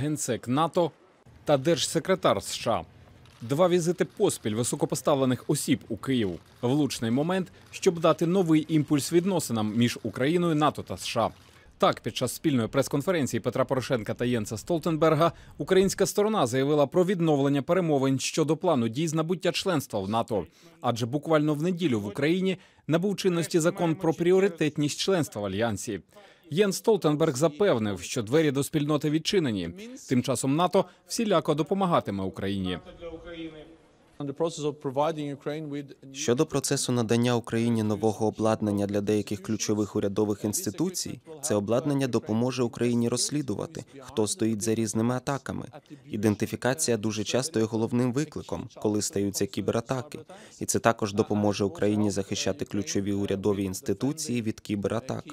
генсек НАТО та держсекретар США. Два візити поспіль високопоставлених осіб у Київ. Влучний момент, щоб дати новий імпульс відносинам між Україною, НАТО та США. Так, під час спільної прес-конференції Петра Порошенка та Єнса Столтенберга українська сторона заявила про відновлення перемовин щодо плану дій з набуття членства в НАТО. Адже буквально в неділю в Україні набув чинності закон про пріоритетність членства в альянсі. Єн Столтенберг запевнив, що двері до спільноти відчинені. Тим часом НАТО всіляко допомагатиме Україні. Щодо процесу надання Україні нового обладнання для деяких ключових урядових інституцій, це обладнання допоможе Україні розслідувати, хто стоїть за різними атаками. Ідентифікація дуже часто є головним викликом, коли стаються кібератаки, і це також допоможе Україні захищати ключові урядові інституції від кібератак.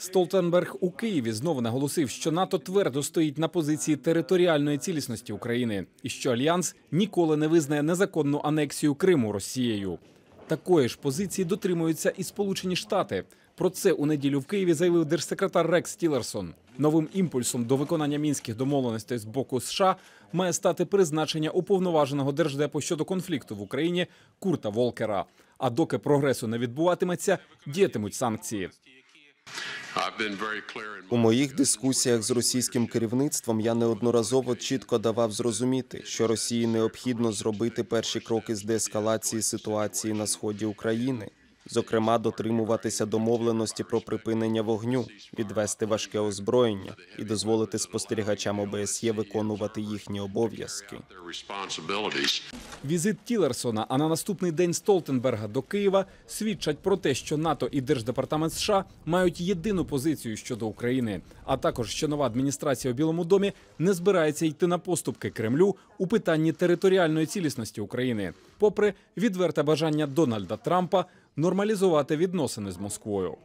Столтенберг у Києві знову наголосив, що НАТО твердо стоїть на позиції територіальної цілісності України і що альянс ніколи не визнає незаконну анексію Криму Росією. Такої ж позиції дотримуються і Сполучені Штати. Про це у неділю в Києві заявив держсекретар Рекс Тілерсон. Новим імпульсом до виконання мінських домовленостей з боку США має стати призначення уповноваженого держдепу щодо конфлікту в Україні Курта Волкера. А доки прогресу не відбуватиметься, діятимуть санкції. У моїх дискусіях з російським керівництвом я неодноразово чітко давав зрозуміти, що Росії необхідно зробити перші кроки з деескалації ситуації на сході України, зокрема дотримуватися домовленості про припинення вогню, відвести важке озброєння і дозволити спостерігачам ОБСЄ виконувати їхні обов'язки. Візит Тілерсона, а на наступний день Столтенберга до Києва свідчать про те, що НАТО і Держдепартамент США мають єдину позицію щодо України, а також що нова адміністрація у Білому домі не збирається йти на поступки Кремлю у питанні територіальної цілісності України, попри відверте бажання Дональда Трампа нормалізувати відносини з Москвою.